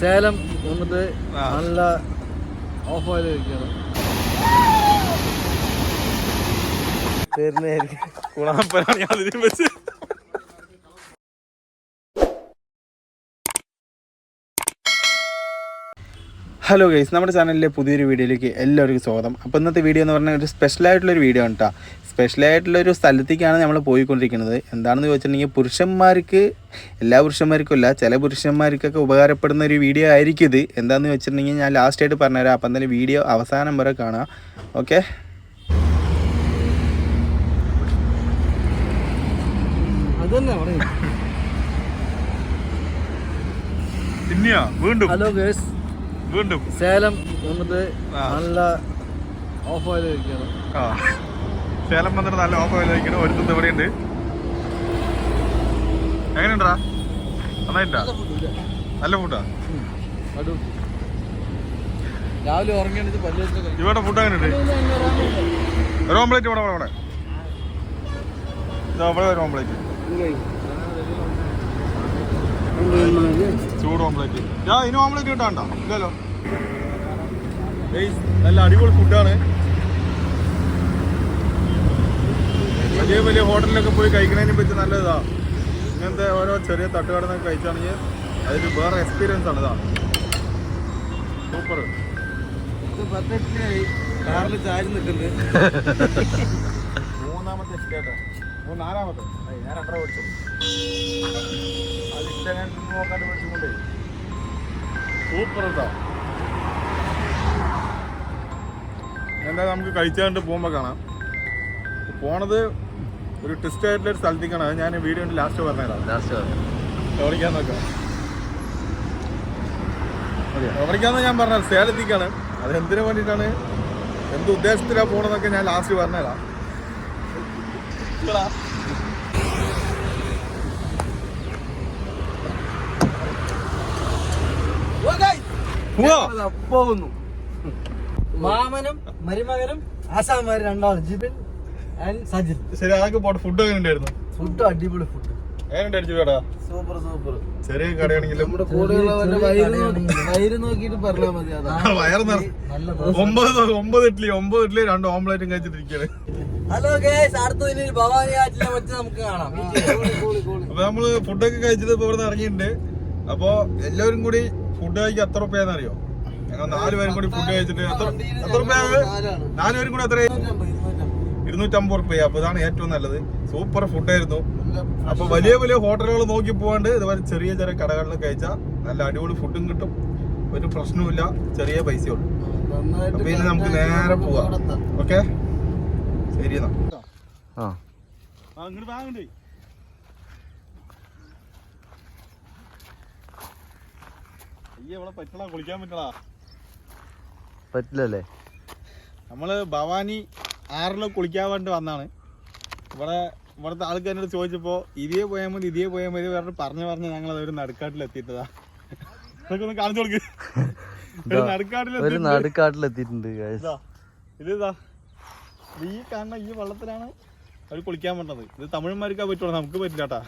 സേലം വന്നിട്ട് നല്ല of oil കഴിക്കണം തരുന്നതായിരിക്കും കുളപ്പനാണ് വെച്ച് ഹലോ ഗൈസ് നമ്മുടെ ചാനലിലെ പുതിയൊരു വീഡിയോയിലേക്ക് എല്ലാവർക്കും സ്വാഗതം. അപ്പോൾ ഇന്നത്തെ വീഡിയോ എന്ന് പറഞ്ഞാൽ ഒരു സ്പെഷ്യൽ ആയിട്ടുള്ളൊരു വീഡിയോ ആണ് കേട്ടോ സ്പെഷ്യൽ ആയിട്ടുള്ളൊരു സ്ഥലത്തേക്കാണ് നമ്മൾ പോയിക്കൊണ്ടിരിക്കുന്നത്. എന്താണെന്ന് ചോദിച്ചിട്ടുണ്ടെങ്കിൽ പുരുഷന്മാർക്ക് എല്ലാ പുരുഷന്മാർക്കും അല്ല ചില പുരുഷന്മാർക്കൊക്കെ ഉപകാരപ്പെടുന്ന ഒരു വീഡിയോ ആയിരിക്കും ഇത്. എന്താണെന്ന് വെച്ചിട്ടുണ്ടെങ്കിൽ ഞാൻ ലാസ്റ്റ് ആയിട്ട് പറഞ്ഞുതരാം. അപ്പം എന്തായാലും വീഡിയോ അവസാനം വരെ കാണാം. ഓക്കെ അതന്നെ വീണ്ടും? ഹലോ ഗേഴ്സ് വീണ്ടും. സേലം വന്നിട്ട്. നല്ല ഓഫ് ഓയിൽ കഴിക്കണം ആ. സേലം വന്നിട്ട് നല്ല ഓഫർ ഒരു ഒരുത്തും ഇവിടെ ഉണ്ട്. എങ്ങനെയുണ്ടാ? നന്നായിട്ടാ? നല്ല ഫുഡാ രാവിലെ ഉറങ്ങിയാണ് ഇവിടെ ഫുഡ് എങ്ങനെയുണ്ട്? ഒരു ഓംപ്ലേറ്റ് ഇവിടെ ഇവിടെ ഇവിടെ. ഇവിടെ ഒരു ഓംപ്ലേറ്റ് ചൂട് ഓംപ്ലേറ്റ് ഞാൻ ഇനി ഓംപ്ലേറ്റ് കിട്ടാണ്ടോ? ഇല്ലല്ലോ. നല്ല അടിപൊളി ഫുഡാണ് വലിയ വലിയ ഹോട്ടലിലൊക്കെ പോയി കഴിക്കുന്നതിനെ പറ്റി നല്ലതാ. ഇങ്ങനത്തെ ഓരോ ചെറിയ തട്ടുകടന്നൊക്കെ കഴിച്ചാണെങ്കിൽ അതൊരു വേറെ എക്സ്പീരിയൻസ് ആണ് ഇതാ. സൂപ്പർ കാറിൽ ചാരി നിൽക്കുന്നത് മൂന്നാമത്തെ മൂന്ന് നാലാമത്തെ. ഞാൻ രണ്ടര പഠിച്ചു നോക്കാണ്ട് പഠിച്ചുകൊണ്ടേ സൂപ്പർ കേട്ടോ എന്താ നമുക്ക് കഴിച്ചാണ്ട് പോകുമ്പോൾ കാണാം. പോണത് ഒരു ട്വിസ്റ്റ് ആയിട്ടുള്ള ഒരു സ്ഥലത്തേക്കാണ്. അത് ഞാൻ വീഡിയോ ലാസ്റ്റ് പറഞ്ഞുതരാം. എവിടേക്കാന്ന് നോക്കാം. എവിടേക്കാന്ന് ഞാൻ പറഞ്ഞത് സേലത്തേക്കാണ് അത് എന്തിനു വേണ്ടിയിട്ടാണ്? എന്ത് ഉദ്ദേശത്തിലാണ് പോണതൊക്കെ ഞാൻ ലാസ്റ്റ് പറഞ്ഞതാ പോകുന്നു മാമനും മരുമകനും ആസാമാര് രണ്ടാളും ജിബിൻ ആൻഡ് സജിൽ ശരി അതൊക്കെ പോട്ടെ? ഫുഡ് എങ്ങനെ ഉണ്ടായിരുന്നു ഫുഡ് അടിപൊളി ഫുഡ് സൂപ്പർ സൂപ്പർ ചെറിയ കടയാണെങ്കിലും നമ്മുടെ വയറ് നോക്കിയിട്ട് പറഞ്ഞാൽ മതി വയറ് ഒമ്പത് ഒമ്പത് ഇഡ്ഡലി ഒമ്പത് ഇഡ്ഡലി രണ്ട് ഓംപ്ലേറ്റും കഴിച്ചിട്ടിരിക്കുകയാണ്. ഹലോ ഗേസ് അടുത്ത ഇനി ഭവാനി ആറ്റിലെ വെച്ച് നമുക്ക് കാണാം. അപ്പൊ നമ്മൾ ഫുഡൊക്കെ കഴിച്ചിട്ട് ഇപ്പൊ ഇവിടെ ഇറങ്ങിയിട്ടുണ്ട്. അപ്പൊ എല്ലാവരും കൂടി ഫുഡ് കഴിക്കാൻ എത്ര റുപ്യാന്ന് അറിയോ ഞങ്ങൾ നാല് പേരും കൂടി ഫുഡ് കഴിച്ചിട്ട് എത്ര എത്ര റുപ്യ നാല് പേരും കൂടി എത്ര ഇരുന്നൂറ്റമ്പത് റുപ്യ. അപ്പൊ ഇതാണ് ഏറ്റവും നല്ലത്. സൂപ്പർ ഫുഡായിരുന്നു അപ്പൊ വലിയ വലിയ ഹോട്ടലുകൾ നോക്കി പോകാണ്ട് ഇതുപോലെ ചെറിയ ചെറിയ കടകളിൽ കഴിച്ചാൽ നല്ല അടിപൊളി ഫുഡും കിട്ടും. ഒരു പ്രശ്നവുമില്ല. ചെറിയ പൈസയുള്ളൂ അപ്പൊ ഇനി നമുക്ക് നേരെ പോവാം. ഓക്കെ? ശരി എന്നാ. അങ്ങോട്ട് വാങ്ങണ്ടേ അയ്യേ ഇവിടെ പറ്റണ കുളിക്കാൻ പറ്റണ പറ്റില്ലല്ലേ? നമ്മൾ ഭവാനി ആറിൽ കുളിക്കാൻ വേണ്ടി വന്നാണ്. ഇവിടെ ഇവിടുത്തെ ആൾക്കാരോട് ചോദിച്ചപ്പോ ഇതേ പോയാൽ മതി ഇതേ പോയാൽ മതി പറഞ്ഞ് പറഞ്ഞു പറഞ്ഞ് ഞങ്ങൾ ഒരു നടുക്കാട്ടിൽ എത്തിയിട്ടതാ. ഇതൊക്കെ ഒന്ന് കാണിച്ചു കൊടുക്ക്. ഒരു നടുക്കാട്ടിൽ എത്തിയിട്ടുണ്ട്. നടുക്കാട്ടിലെത്തിയിട്ടുണ്ട് ഇതാ ഇതാ ഈ കാണുന്ന ഈ വെള്ളത്തിലാണ് അവർ കുളിക്കാൻ പറ്റുന്നത് ഇത് തമിഴന്മാർക്കാ പറ്റുള്ളൂ നമുക്ക് പറ്റില്ല കേട്ടാ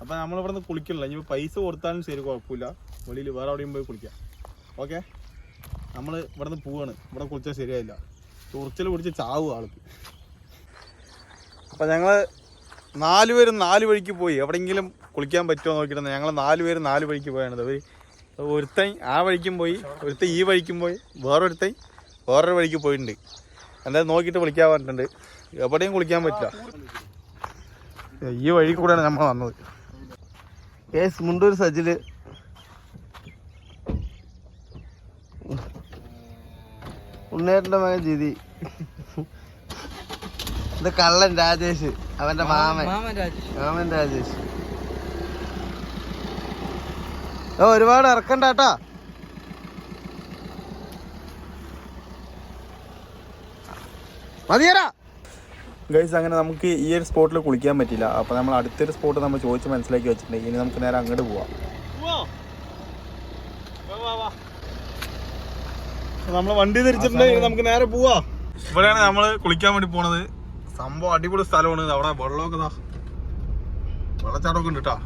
അപ്പൊ നമ്മളിവിടെ നിന്ന് കുളിക്കില്ല ഇനി പൈസ കൊടുത്താലും ശരി കുഴപ്പമില്ല. വെളിയിൽ വേറെ എവിടെയും പോയി കുളിക്കാം. ഓക്കെ? നമ്മൾ ഇവിടെ നിന്ന് പോവാണ്. ഇവിടെ കുളിച്ചാൽ ശരിയായില്ല. ചൊറിച്ചൽ പിടിച്ച് ചാവും ആൾക്ക്. അപ്പൊ ഞങ്ങൾ നാല് പേരും നാല് വഴിക്ക് പോയി. എവിടെയെങ്കിലും കുളിക്കാൻ പറ്റുമോ നോക്കിയിട്ട് ഞങ്ങൾ നാല് പേരും നാല് വഴിക്ക് പോയാണ് അവർ ഒരുത്തൻ ആ വഴിക്കും പോയി ഒരുത്തൻ ഈ വഴിക്കും പോയി വേറൊരുത്തൻ വേറൊരു വഴിക്ക് പോയിട്ടുണ്ട്. എന്തായാലും നോക്കിയിട്ട് വിളിക്കാൻ പറഞ്ഞിട്ടുണ്ട്. എവിടെയും കുളിക്കാൻ പറ്റില്ല. ഈ വഴി കൂടെയാണ് നമ്മൾ വന്നത്. കേസ് മുണ്ടൂർ സജിൽ ഉണ്ണേട്ടന്റെ മകൻ ജിതി. ഇത് കള്ളൻ രാജേഷ് അവന്റെ മാമൻ മാമൻ. രാജേഷ്. ഓ ഒരുപാട് ഇറക്കണ്ട കേട്ടാ മതിയരാ ഗൈസ് അങ്ങനെ നമുക്ക് ഈ ഒരു സ്പോട്ടിൽ കുളിക്കാൻ പറ്റില്ല അപ്പോൾ നമ്മൾ അടുത്തൊരു സ്പോട്ട് നമ്മൾ ചോദിച്ച് മനസ്സിലാക്കി വെച്ചിട്ടുണ്ടെങ്കിൽ ഇനി നമുക്ക് നേരെ അങ്ങോട്ട് പോവാം. നമ്മൾ വണ്ടി തിരിച്ചിട്ടുണ്ടെങ്കിൽ ഇനി നമുക്ക് നേരെ പോവാ. ഇവിടെയാണ് നമ്മൾ കുളിക്കാൻ വേണ്ടി പോണത്. സംഭവം അടിപൊളി സ്ഥലമാണ്. അവിടെ വെള്ളമൊക്കെ വെള്ളച്ചാട്ടമൊക്കെ ഉണ്ട് കേട്ടാ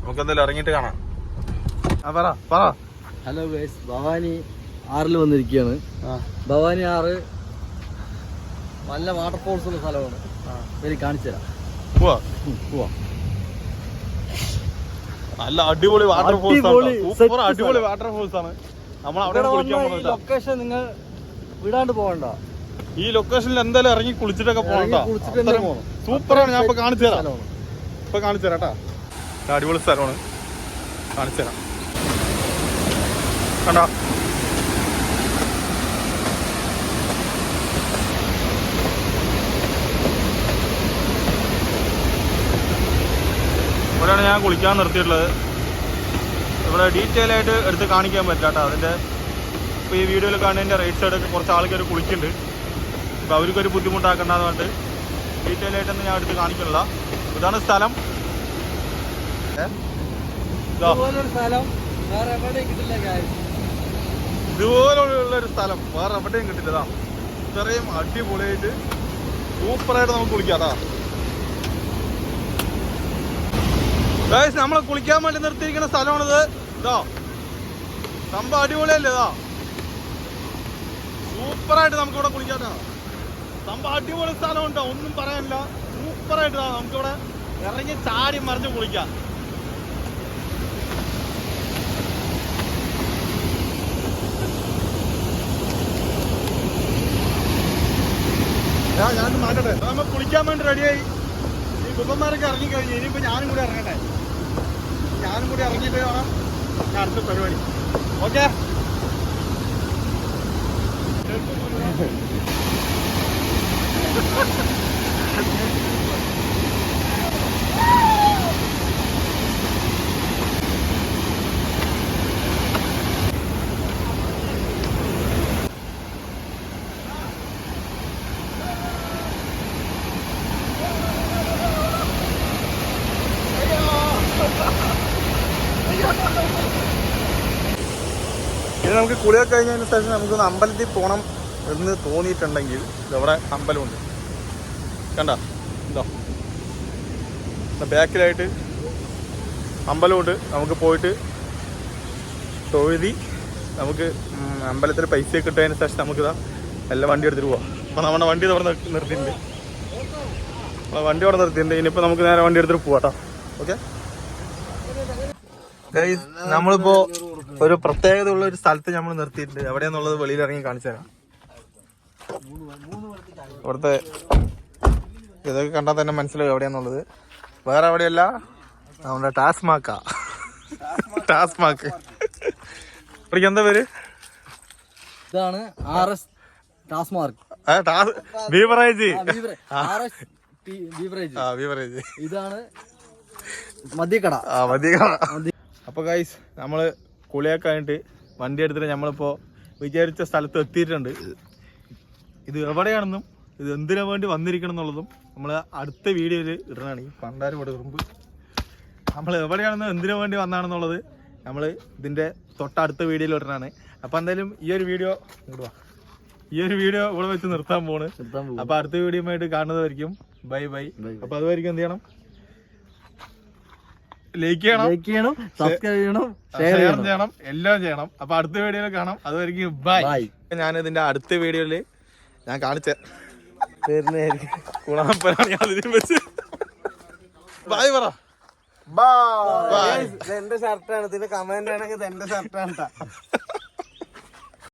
നമുക്ക് എന്തായാലും ഇറങ്ങിയിട്ട് കാണാം. ആ പറ പറ. ഹലോ ഗൈസ് ഭവാനി ആറിൽ വന്നിരിക്കുകയാണ്. ആ. ഭവാനി ആറ് നല്ല വാട്ടർ ഫോൾസ് ഉള്ള സ്ഥലമാണ്. വരി കാണിച്ചു തരാം. പോവാ. പോവാ. നല്ല അടിപൊളി വാട്ടർഫോൾസ് അടിപൊളി, സൂപ്പർ അടിപൊളി അടിപൊളി വാട്ടർഫോൾസ് ആണ്. നമ്മൾ അവിടെ കുളിക്കാൻ ലൊക്കേഷൻ നിങ്ങൾ വിടാണ്ട് പോകണ്ട. ഈ ലൊക്കേഷനിൽ എന്തായാലും ഇറങ്ങി കുളിച്ചിട്ടൊക്കെ പോകണ്ട. സൂപ്പറാണ്. ഞാൻ ഇപ്പൊ കാണിച്ചു തരാം. ഇപ്പൊ കാണിച്ചു തരാം കേട്ടാ. അടിപൊളി സ്ഥലമാണ്. കാണിച്ചു തരാം. കണ്ടോ? ഇവിടെയാണ് ഞാൻ കുളിക്കാൻ നിർത്തിയിട്ടുള്ളത്. ഇവിടെ ഡീറ്റെയിൽ ആയിട്ട് എടുത്ത് കാണിക്കാൻ പറ്റില്ല കേട്ടോ അതിന്റെ ഇപ്പോൾ ഈ വീഡിയോയിൽ കാണുന്നതിന്റെ റൈറ്റ് സൈഡൊക്കെ കുറച്ച് ആൾക്കാർ കുളിക്കുന്നുണ്ട്. അപ്പോൾ അവർക്കൊരു ബുദ്ധിമുട്ടാക്കണ്ടെന്ന് പറഞ്ഞിട്ട് ഡീറ്റെയിൽ ആയിട്ടൊന്നും ഞാൻ എടുത്ത് കാണിക്കണില്ല ഇതാണ് സ്ഥലം. ഇതുപോലുള്ള ഒരു സ്ഥലം വേറെ എവിടെയും കിട്ടില്ലതാ ഇത്രയും അടിപൊളിയായിട്ട് സൂപ്പറായിട്ട് നമുക്ക് കുളിക്കാതാ ഗൈസ് നമ്മളെ കുളിക്കാൻ വേണ്ടി നിർത്തിയിരിക്കുന്ന സ്ഥലമാണിത്. ഇതാ. സംഭവം അടിപൊളിയല്ലേ ഇതാ? സൂപ്പറായിട്ട് നമുക്കിവിടെ കുളിക്കാട്ടാ സംഭവം അടിപൊളി സ്ഥലമുണ്ടോ ഒന്നും പറയാനില്ല. സൂപ്പറായിട്ട് നമുക്കിവിടെ ഇറങ്ങി ചാടി മറിഞ്ഞ് കുളിക്കാം. ഞാൻ മാറ്റട്ടെ. നമ്മൾ കുളിക്കാൻ വേണ്ടി റെഡിയായി. ഈ കുമ്പന്മാരൊക്കെ ഇറങ്ങി കഴിഞ്ഞു ഇനിയിപ്പോ ഞാനും കൂടി ഇറങ്ങട്ടെ. ഞാനും കൂടി ഇറങ്ങിയിട്ട് വേണം അടുത്ത പരിപാടി. ഓക്കെ? ഇനി നമുക്ക് കുളിയൊക്കെ കഴിഞ്ഞതിന് ശേഷം നമുക്ക് അമ്പലത്തിൽ പോകണം എന്ന് തോന്നിയിട്ടുണ്ടെങ്കിൽ ഇതവിടെ അമ്പലമുണ്ട്. കണ്ട? എന്തോ ബാക്കിലായിട്ട് അമ്പലമുണ്ട്. നമുക്ക് പോയിട്ട് തൊഴുതി നമുക്ക് അമ്പലത്തിൽ പൈസ കിട്ടിയതിന് ശേഷം നമുക്കിതാ എല്ലാം വണ്ടി എടുത്തിട്ട് പോവാം. അപ്പോൾ നമ്മുടെ വണ്ടി അവിടെ നിർത്തിയിട്ടുണ്ട്. നമ്മളെ വണ്ടി അവിടെ നിർത്തിയിട്ടുണ്ട്. ഇനിയിപ്പോൾ നമുക്ക് നേരെ വണ്ടി എടുത്തിട്ട് പോവാട്ടോ ഓക്കെ? നമ്മളിപ്പോ ഒരു പ്രത്യേകത ഉള്ള ഒരു സ്ഥലത്ത് നമ്മൾ നിർത്തിയിട്ടുണ്ട്. എവിടെയാന്നുള്ളത് വെളിയിൽ ഇറങ്ങി കാണിച്ചു തരാം. ഇവിടുത്തെ ഇതൊക്കെ കണ്ടാൽ തന്നെ മനസ്സിലാവും എവിടെയാന്നുള്ളത്. വേറെ എവിടെയല്ല? നമ്മുടെ ടാസ്മാക്ക. ടാസ്മാക്ക് ഇവിടേക്ക് എന്താ പേര്? ഇതാണ് R S TASMAC beverage. Beverage. ഇതാണ് മദ്യക്കട. മതി അപ്പൊ ഗൈസ് നമ്മൾ കുളിയൊക്കെ കഴിഞ്ഞിട്ട് വണ്ടി എടുത്തിട്ട് നമ്മളിപ്പോ വിചാരിച്ച സ്ഥലത്ത് എത്തിയിട്ടുണ്ട്. ഇത് എവിടെയാണെന്നും ഇത് എന്തിനു വേണ്ടി വന്നിരിക്കണം എന്നുള്ളതും നമ്മൾ അടുത്ത വീഡിയോയിൽ ഇടണാണ്. ഈ പണ്ടാരോട് ഇവിടെ ഉറുമ്പ്. നമ്മൾ എവിടെയാണെന്നും എന്തിനു വേണ്ടി വന്നാണെന്നുള്ളത് നമ്മൾ ഇതിന്റെ തൊട്ടടുത്ത വീഡിയോയിൽ ഇടണാണ്. അപ്പോൾ എന്തായാലും ഈ ഒരു വീഡിയോ ഇടുക ഈ ഒരു വീഡിയോ ഇവിടെ വെച്ച് നിർത്താൻ പോണ്. അപ്പോൾ അടുത്ത വീഡിയോ ആയിട്ട് കാണുന്നതായിരിക്കും. Bye bye. അപ്പോൾ അപ്പൊ അതുമായിരിക്കും എന്ത് ചെയ്യണം? ലൈക്ക് ചെയ്യണം. ലൈക്ക് ചെയ്യണം സബ്സ്ക്രൈബ് ചെയ്യണം ഷെയർ ചെയ്യണം. എല്ലാം ചെയ്യണം. അപ്പൊ അടുത്ത വീഡിയോയിൽ കാണാം. അതുവരെയും ബൈ ബൈ ഞാൻ ഇതിന്റെ അടുത്ത വീഡിയോയിൽ ഞാൻ കാണിച്ച ബൈ പറ. ബൈ എന്റെ ഷർട്ടാണ് ഇതിന്റെ കമന്റ് ആണെങ്കിൽ ഇത് എന്റെ ഷർട്ടാണ്